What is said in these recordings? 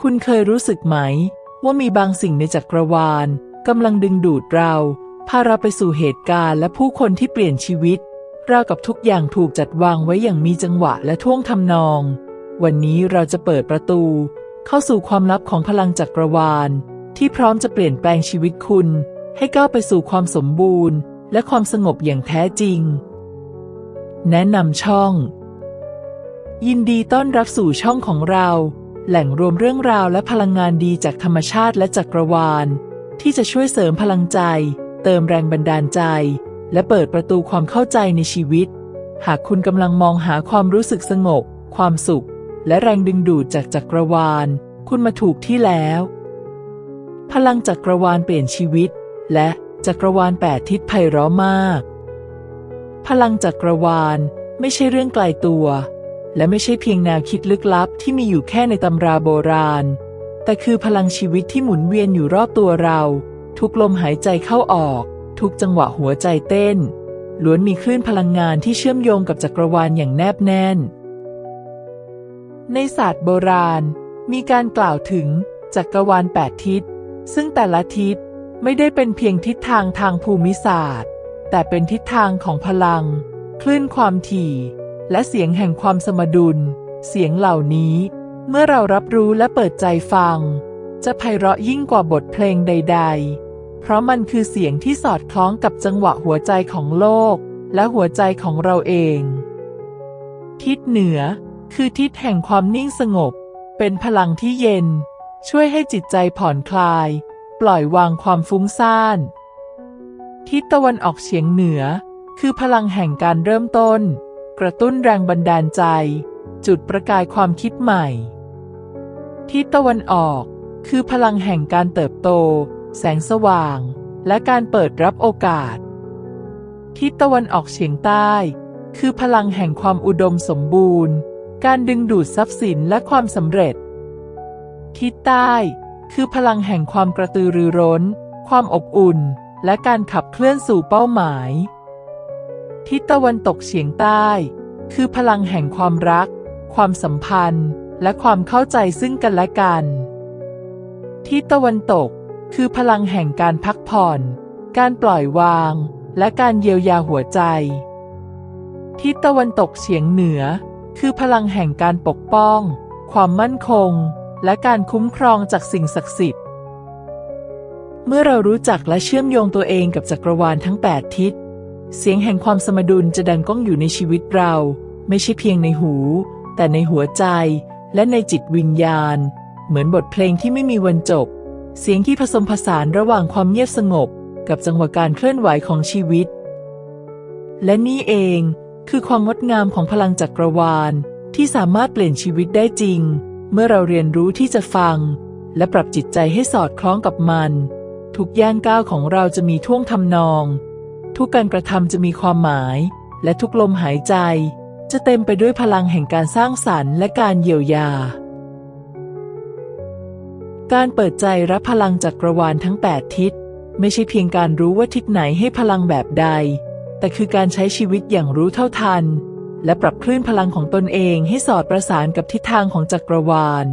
คุณเคยรู้สึกไหม ว่ามีบางสิ่งในจักรวาลกำลังดึงดูดเรา พาเราไปสู่เหตุการณ์และผู้คนที่เปลี่ยนชีวิตราวกับทุกอย่างถูกจัดวางไว้อย่างมีจังหวะและท่วงทำนอง วันนี้เราจะเปิดประตู เข้าสู่ความลับของพลังจักรวาล ที่พร้อมจะเปลี่ยนแปลงชีวิตคุณ ให้ก้าวไปสู่ความสมบูรณ์ และความสงบอย่างแท้จริง แนะนำช่อง ยินดีต้อนรับสู่ช่องของเรา แหล่งรวมเรื่องราวและพลังงานดีจากธรรมชาติและจักรวาล ที่จะช่วยเสริมพลังใจ เติมแรงบันดาลใจ และเปิดประตูความเข้าใจในชีวิต หากคุณกำลังมองหาความรู้สึกสงบ ความสุข และแรงดึงดูดจากจักรวาล คุณมาถูกที่แล้ว พลังจักรวาลเปลี่ยนชีวิต และจักรวาลแปดทิศไพเราะมาก พลังจักรวาลไม่ใช่เรื่องไกลตัว และไม่ใช่เพียงแนวคิดลึกลับที่มีอยู่แค่ในตำราโบราณ แต่คือพลังชีวิตที่หมุนเวียนอยู่รอบตัวเรา ทุกลมหายใจเข้าออก ทุกจังหวะหัวใจเต้น ล้วนมีคลื่นพลังงานที่เชื่อมโยงกับจักรวาลอย่างแนบแน่น ในศาสตร์โบราณ มีการกล่าวถึงจักรวาลแปดทิศ ซึ่งแต่ละทิศไม่ได้เป็นเพียงทิศทางทางภูมิศาสตร์ แต่เป็นทิศทางของพลัง คลื่นความถี่ และเสียงแห่งความสมดุล เสียงเหล่านี้ เมื่อเรารับรู้และเปิดใจฟัง จะไพเราะยิ่งกว่าบทเพลงใด ๆ เพราะมันคือเสียงที่สอดคล้องกับจังหวะหัวใจของโลก และหัวใจของเราเอง ทิศเหนือ คือทิศแห่งความนิ่งสงบ เป็นพลังที่เย็น ช่วยให้จิตใจผ่อนคลาย ปล่อยวางความฟุ้งซ่านทิศตะวันออกเฉียงเหนือ คือพลังแห่งการเริ่มต้น กระตุ้นแรงบันดาลใจ จุดประกายความคิดใหม่ ทิศตะวันออก คือพลังแห่งการเติบโต แสงสว่าง และการเปิดรับโอกาส ทิศตะวันออกเฉียงใต้ คือพลังแห่งความอุดมสมบูรณ์ การดึงดูดทรัพย์สินและความสำเร็จ ทิศใต้ คือพลังแห่งความกระตือรือร้น ความอบอุ่น และการขับเคลื่อนสู่เป้าหมาย ทิศตะวันตกเฉียงใต้ คือพลังแห่งความรัก ความสัมพันธ์ และความเข้าใจซึ่งกันและกัน ทิศตะวันตก คือพลังแห่งการพักผ่อน การปล่อยวาง และการเยียวยาหัวใจ ทิศตะวันตกเฉียงเหนือ คือพลังแห่งการปกป้อง ความมั่นคง และการคุ้มครองจากสิ่งศักดิ์สิทธิ์ เมื่อเรารู้จักและเชื่อมโยงตัวเองกับจักรวาลทั้ง 8 ทิศ เสียงแห่งความสมดุลจะดังก้องอยู่ในชีวิตเรา ไม่ใช่เพียงในหู แต่ในหัวใจ และในจิตวิญญาณ เหมือนบทเพลงที่ไม่มีวันจบ เสียงที่ผสมผสานระหว่างความเงียบสงบ กับจังหวะการเคลื่อนไหวของชีวิต และนี่เองคือความงดงามของพลังจักรวาล ที่สามารถเปลี่ยนชีวิตได้จริง เมื่อเราเรียนรู้ที่จะฟัง และปรับจิตใจให้สอดคล้องกับมัน ทุกย่างก้าวของเราจะมีท่วงทำนอง ทุกการกระทำจะมีความหมาย และทุกลมหายใจ จะเต็มไปด้วยพลังแห่งการสร้างสรรค์และการเยียวยา การเปิดใจรับพลังจักรวาลทั้ง 8 ทิศ ไม่ใช่เพียงการรู้ว่าทิศไหนให้พลังแบบใด แต่คือการใช้ชีวิตอย่างรู้เท่าทัน และปรับคลื่นพลังของตนเองให้สอดประสานกับทิศทางของจักรวาล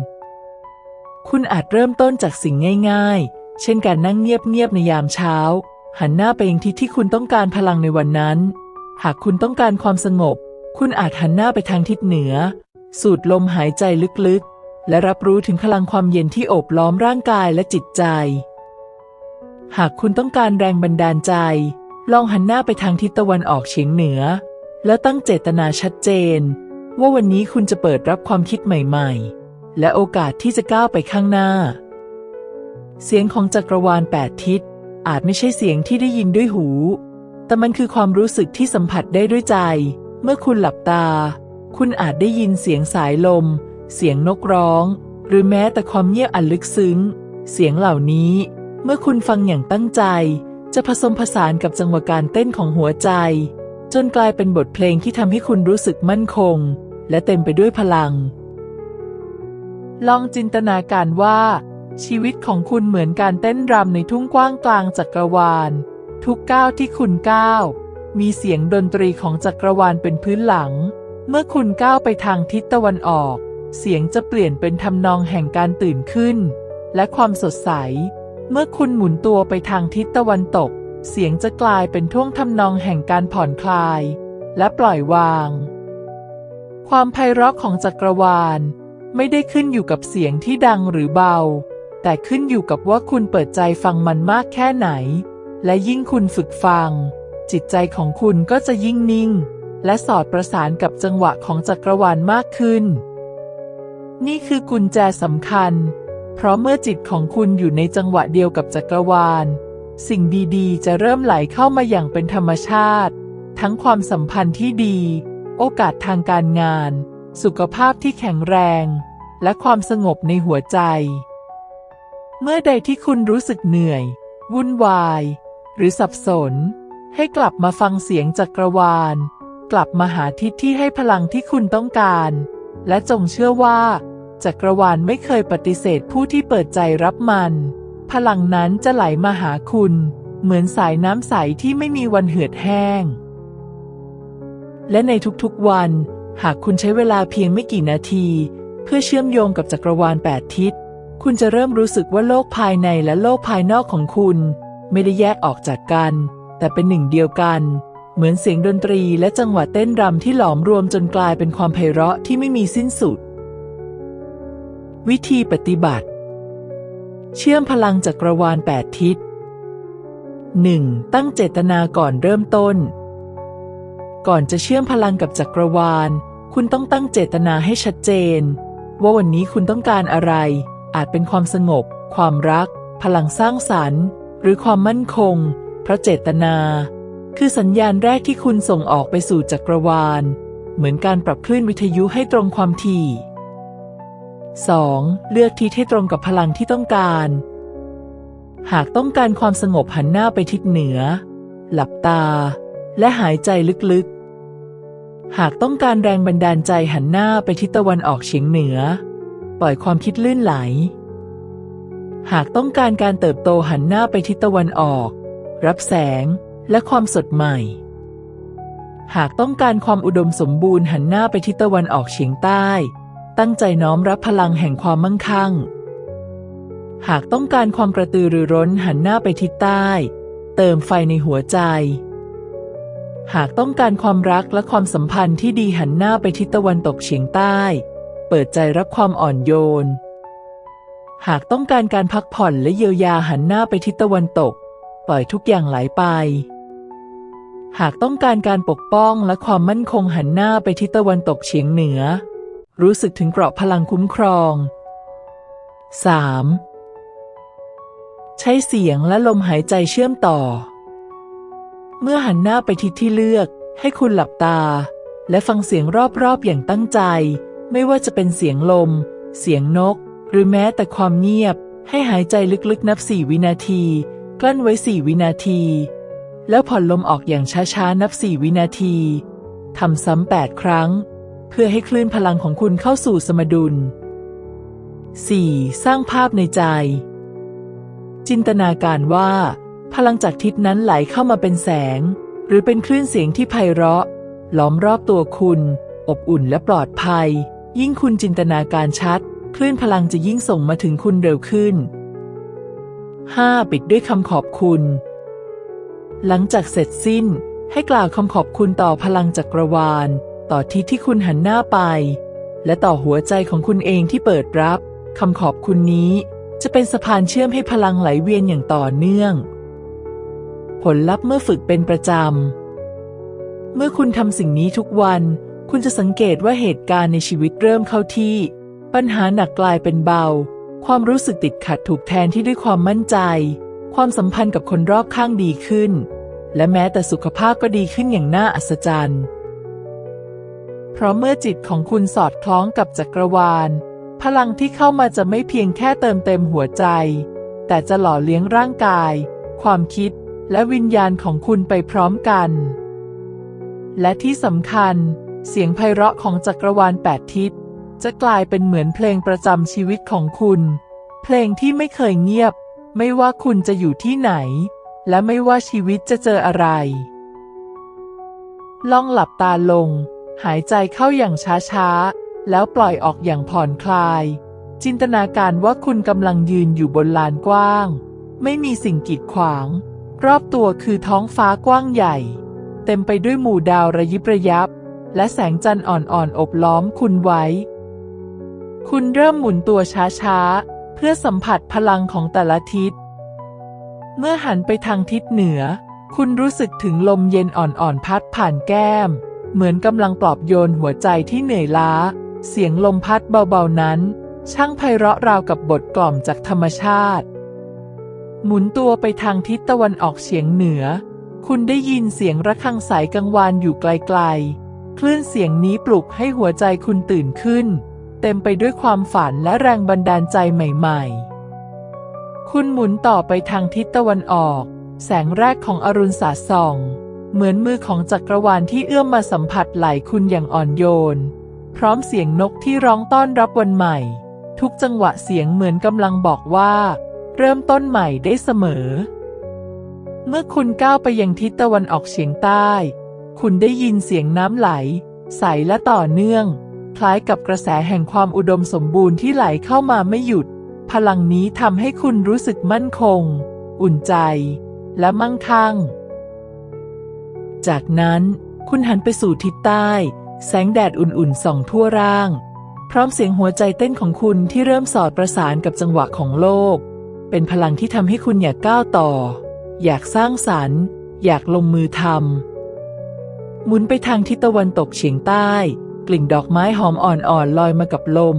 คุณอาจเริ่มต้นจากสิ่งง่าย ๆ เช่นการนั่งเงียบๆในยามเช้า หันหน้าไปยังทิศที่คุณต้องการพลังในวันนั้น หากคุณต้องการความสงบ คุณอาจหันหน้าไปทางทิศเหนือ สูดลมหายใจลึกๆ และรับรู้ถึงพลังความเย็นที่โอบล้อมร่างกายและจิตใจ หากคุณต้องการแรงบันดาลใจ ลองหันหน้าไปทางทิศตะวันออกเฉียงเหนือ แล้วตั้งเจตนาชัดเจน ว่าวันนี้คุณจะเปิดรับความคิดใหม่ๆ และโอกาสที่จะก้าวไปข้างหน้า เสียงของจักรวาลแปดทิศ อาจไม่ใช่เสียงที่ได้ยินด้วยหู แต่มันคือความรู้สึกที่สัมผัสได้ด้วยใจ เมื่อคุณหลับตา คุณอาจได้ยินเสียงสายลม เสียงนกร้อง หรือแม้แต่ความเงียบอันลึกซึ้ง เสียงเหล่านี้ เมื่อคุณฟังอย่างตั้งใจ จะผสมผสานกับจังหวะการเต้นของหัวใจ จนกลายเป็นบทเพลงที่ทำให้คุณรู้สึกมั่นคง และเต็มไปด้วยพลัง ลองจินตนาการว่า ชีวิตของคุณเหมือนการเต้นรำในทุ่งกว้างกลางจักรวาล ทุกก้าวที่คุณก้าว มีเสียงดนตรีของจักรวาลเป็นพื้นหลัง เมื่อคุณก้าวไปทางทิศตะวันออก เสียงจะเปลี่ยนเป็นทำนองแห่งการตื่นขึ้น และความสดใส เมื่อคุณหมุนตัวไปทางทิศตะวันตก เสียงจะกลายเป็นท่วงทำนองแห่งการผ่อนคลาย และปล่อยวาง ความไพเราะของจักรวาล ไม่ได้ขึ้นอยู่กับเสียงที่ดังหรือเบา แต่ขึ้นอยู่กับว่าคุณเปิดใจฟังมันมากแค่ไหน และยิ่งคุณฝึกฟัง จิตใจของคุณก็จะยิ่งนิ่ง และสอดประสานกับจังหวะของจักรวาลมากขึ้น นี่คือกุญแจสำคัญ เพราะเมื่อจิตของคุณอยู่ในจังหวะเดียวกับจักรวาล สิ่งดีๆ จะเริ่มไหลเข้ามาอย่างเป็นธรรมชาติ ทั้งความสัมพันธ์ที่ดี โอกาสทางการงาน สุขภาพที่แข็งแรง และความสงบในหัวใจ เมื่อใดที่คุณรู้สึกเหนื่อย วุ่นวาย หรือสับสน ให้กลับมาฟังเสียงจักรวาล กลับมาหาทิศที่ให้พลังที่คุณต้องการ และจงเชื่อว่า จักรวาลไม่เคยปฏิเสธผู้ที่เปิดใจรับมัน พลังนั้นจะไหลมาหาคุณ เหมือนสายน้ำใสที่ไม่มีวันเหือดแห้ง และในทุกๆวัน หากคุณใช้เวลาเพียงไม่กี่นาที เพื่อเชื่อมโยงกับจักรวาลแปดทิศ คุณจะเริ่มรู้สึกว่าโลกภายในและโลกภายนอกของคุณ ไม่ได้แยกออกจากกัน แต่เป็นหนึ่งเดียวกัน เหมือนเสียงดนตรีและจังหวะเต้นรำที่หลอมรวมจนกลายเป็นความไพเราะที่ไม่มีสิ้นสุด วิธีปฏิบัติ เชื่อมพลังจักรวาลแปดทิศ 1. ตั้งเจตนาก่อนเริ่มต้น ก่อนจะเชื่อมพลังกับจักรวาล คุณต้องตั้งเจตนาให้ชัดเจน ว่าวันนี้คุณต้องการอะไร อาจเป็นความสงบ ความรัก พลังสร้างสรรค์ หรือความมั่นคง เพราะเจตนา คือสัญญาณแรกที่คุณส่งออกไปสู่จักรวาล เหมือนการปรับคลื่นวิทยุให้ตรงความถี่ 2. เลือกทิศให้ตรงกับพลังที่ต้องการ หากต้องการความสงบหันหน้าไปทิศเหนือ หลับตา และหายใจลึกๆ หากต้องการแรงบันดาลใจหันหน้าไปทิศตะวันออกเฉียงเหนือ ปล่อยความคิดลื่นไหล หากต้องการการเติบโตหันหน้าไปทิศตะวันออก รับแสงและความสดใหม่ หากต้องการความอุดมสมบูรณ์หันหน้าไปทิศตะวันออกเฉียงใต้ ตั้งใจน้อมรับพลังแห่งความมั่งคั่ง หากต้องการความกระตือรือร้นหันหน้าไปทิศใต้ เติมไฟในหัวใจหากต้องการความรักและความสัมพันธ์ที่ดีหันหน้าไปทิศตะวันตกเฉียงใต้ เปิดใจรับความอ่อนโยน หากต้องการการพักผ่อนและเยียวยาหันหน้าไปทิศตะวันตก ปล่อยทุกอย่างไหลไป หากต้องการการปกป้องและความมั่นคงหันหน้าไปทิศตะวันตกเฉียงเหนือ รู้สึกถึงเกราะพลังคุ้มครอง 3. ใช้เสียงและลมหายใจเชื่อมต่อ เมื่อหันหน้าไปทิศที่เลือก ให้คุณหลับตา และฟังเสียงรอบๆอย่างตั้งใจ ไม่ว่าจะเป็นเสียงลม เสียงนก หรือแม้แต่ความเงียบ ให้หายใจลึกๆนับสี่วินาที กลั้นไว้สี่วินาที แล้วผ่อนลมออกอย่างช้าๆนับสี่วินาทีทำซ้ำแปดครั้ง เพื่อให้คลื่นพลังของคุณเข้าสู่สมดุล 4. สร้างภาพในใจ จินตนาการว่า พลังจากทิศนั้นไหลเข้ามาเป็นแสง หรือเป็นคลื่นเสียงที่ไพเราะ ล้อมรอบตัวคุณ อบอุ่นและปลอดภัย ยิ่งคุณจินตนาการชัด คลื่นพลังจะยิ่งส่งมาถึงคุณเร็วขึ้น 5. ปิดด้วยคำขอบคุณ หลังจากเสร็จสิ้น ให้กล่าวคำขอบคุณต่อพลังจักรวาล ต่อทิศที่คุณหันหน้าไป และต่อหัวใจของคุณเองที่เปิดรับคำขอบคุณนี้จะเป็นสะพานเชื่อมให้พลังไหลเวียนอย่างต่อเนื่อง ผลลัพธ์เมื่อฝึกเป็นประจำ เมื่อคุณทำสิ่งนี้ทุกวัน คุณจะสังเกตว่าเหตุการณ์ในชีวิตเริ่มเข้าที่ ปัญหาหนักกลายเป็นเบา ความรู้สึกติดขัดถูกแทนที่ด้วยความมั่นใจ ความสัมพันธ์กับคนรอบข้างดีขึ้น และแม้แต่สุขภาพก็ดีขึ้นอย่างน่าอัศจรรย์ เพราะเมื่อจิตของคุณสอดคล้องกับจักรวาล พลังที่เข้ามาจะไม่เพียงแค่เติมเต็มหัวใจ แต่จะหล่อเลี้ยงร่างกาย ความคิดและวิญญาณของคุณไปพร้อมกัน และที่สำคัญ เสียงไพเราะของจักรวาลแปดทิศ จะกลายเป็นเหมือนเพลงประจำชีวิตของคุณ เพลงที่ไม่เคยเงียบ ไม่ว่าคุณจะอยู่ที่ไหน และไม่ว่าชีวิตจะเจออะไร ลองหลับตาลง หายใจเข้าอย่างช้าๆ แล้วปล่อยออกอย่างผ่อนคลาย จินตนาการว่าคุณกำลังยืนอยู่บนลานกว้าง ไม่มีสิ่งกีดขวาง รอบตัวคือท้องฟ้ากว้างใหญ่ เต็มไปด้วยหมู่ดาวระยิบระยับ และแสงจันทร์อ่อนๆอบล้อมคุณไว้ คุณเริ่มหมุนตัวช้าๆ เพื่อสัมผัสพลังของแต่ละทิศ เมื่อหันไปทางทิศเหนือ คุณรู้สึกถึงลมเย็นอ่อนๆพัดผ่านแก้ม เหมือนกำลังปลอบโยนหัวใจที่เหนื่อยล้า เสียงลมพัดเบาๆนั้น ช่างไพเราะราวกับบทกล่อมจากธรรมชาติ หมุนตัวไปทางทิศตะวันออกเฉียงเหนือ คุณได้ยินเสียงระฆังสายกังวานอยู่ไกลๆ คลื่นเสียงนี้ปลุกให้หัวใจคุณตื่นขึ้น เต็มไปด้วยความฝันและแรงบันดาลใจใหม่ๆ คุณหมุนต่อไปทางทิศตะวันออก แสงแรกของอรุณสาดส่อง เหมือนมือของจักรวาลที่เอื้อมมาสัมผัสไหล่คุณอย่างอ่อนโยน พร้อมเสียงนกที่ร้องต้อนรับวันใหม่ ทุกจังหวะเสียงเหมือนกำลังบอกว่า เริ่มต้นใหม่ได้เสมอ เมื่อคุณก้าวไปยังทิศตะวันออกเฉียงใต้ คุณได้ยินเสียงน้ำไหล ใสและต่อเนื่อง คล้ายกับกระแสแห่งความอุดมสมบูรณ์ที่ไหลเข้ามาไม่หยุด พลังนี้ทำให้คุณรู้สึกมั่นคง อุ่นใจ และมั่งคั่ง จากนั้นคุณหันไปสู่ทิศใต้ แสงแดดอุ่นๆส่องทั่วร่าง พร้อมเสียงหัวใจเต้นของคุณที่เริ่มสอดประสานกับจังหวะของโลก เป็นพลังที่ทำให้คุณอยากก้าวต่อ อยากสร้างสรรค์ อยากลงมือทำ หมุนไปทางทิศตะวันตกเฉียงใต้ กลิ่นดอกไม้หอมอ่อนๆลอยมากับลม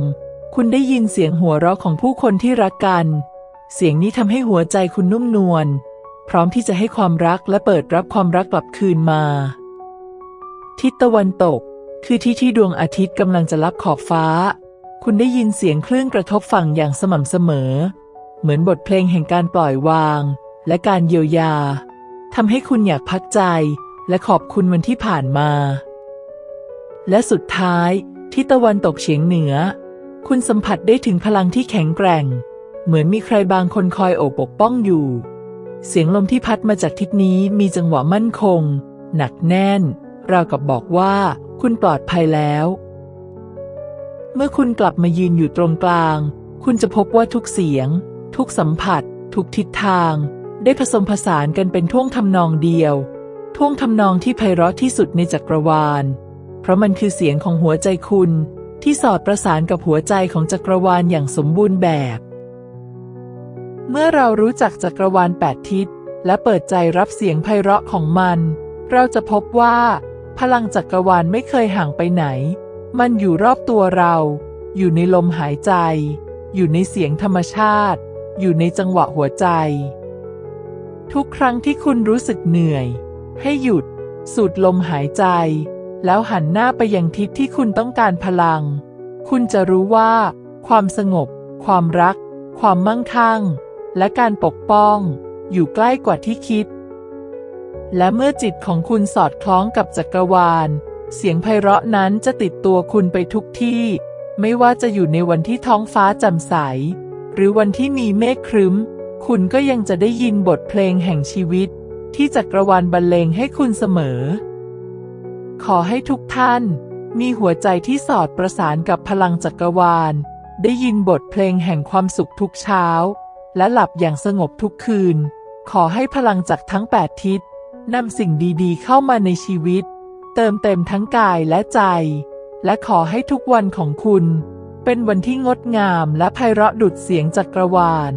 คุณได้ยินเสียงหัวเราะของผู้คนที่รักกัน เสียงนี้ทำให้หัวใจคุณนุ่มนวล พร้อมที่จะให้ความรักและเปิดรับความรักกลับคืนมา ทิศตะวันตก คือที่ที่ดวงอาทิตย์กำลังจะลับขอบฟ้า คุณได้ยินเสียงคลื่นกระทบฝั่งอย่างสม่ำเสมอ เหมือนบทเพลงแห่งการปล่อยวาง และการเยียวยาทำให้คุณอยากพักใจ และขอบคุณวันที่ผ่านมา และสุดท้ายที่ตะวันตกเฉียงเหนือ คุณสัมผัสได้ถึงพลังที่แข็งแกร่ง เหมือนมีใครบางคนคอยโอบปกป้องอยู่ เสียงลมที่พัดมาจากทิศนี้มีจังหวะมั่นคง หนักแน่น ราวกับบอกว่าคุณปลอดภัยแล้ว เมื่อคุณกลับมายืนอยู่ตรงกลาง คุณจะพบว่าทุกเสียง ทุกสัมผัส ทุกทิศทาง ได้ผสมผสานกันเป็นท่วงทำนองเดียว ท่วงทำนองที่ไพเราะที่สุดในจักรวาล เพราะมันคือเสียงของหัวใจคุณ ที่สอดประสานกับหัวใจของจักรวาลอย่างสมบูรณ์แบบ เมื่อเรารู้จักจักรวาลแปดทิศ และเปิดใจรับเสียงไพเราะของมัน เราจะพบว่า พลังจักรวาลไม่เคยห่างไปไหน มันอยู่รอบตัวเรา อยู่ในลมหายใจ อยู่ในเสียงธรรมชาติ อยู่ในจังหวะหัวใจ ทุกครั้งที่คุณรู้สึกเหนื่อย ให้หยุด สูดลมหายใจ แล้วหันหน้าไปยังทิศที่คุณต้องการพลัง คุณจะรู้ว่า ความสงบ ความรัก ความมั่งคั่ง และการปกป้อง อยู่ใกล้กว่าที่คิด และเมื่อจิตของคุณสอดคล้องกับจักรวาล เสียงไพเราะนั้นจะติดตัวคุณไปทุกที่ ไม่ว่าจะอยู่ในวันที่ท้องฟ้าแจ่มใส หรือวันที่มีเมฆครึ้ม คุณก็ยังจะได้ยินบทเพลงแห่งชีวิต ที่จักรวาลบรรเลงให้คุณเสมอ ขอให้ทุกท่าน มีหัวใจที่สอดประสานกับพลังจักรวาล ได้ยินบทเพลงแห่งความสุขทุกเช้า และหลับอย่างสงบทุกคืน ขอให้พลังจากทั้งแปดทิศนำสิ่งดีๆ เข้ามาในชีวิต เติมเต็มทั้งกายและใจ และขอให้ทุกวันของคุณ เป็นวันที่งดงามและไพเราะดุจเสียงจักรวาล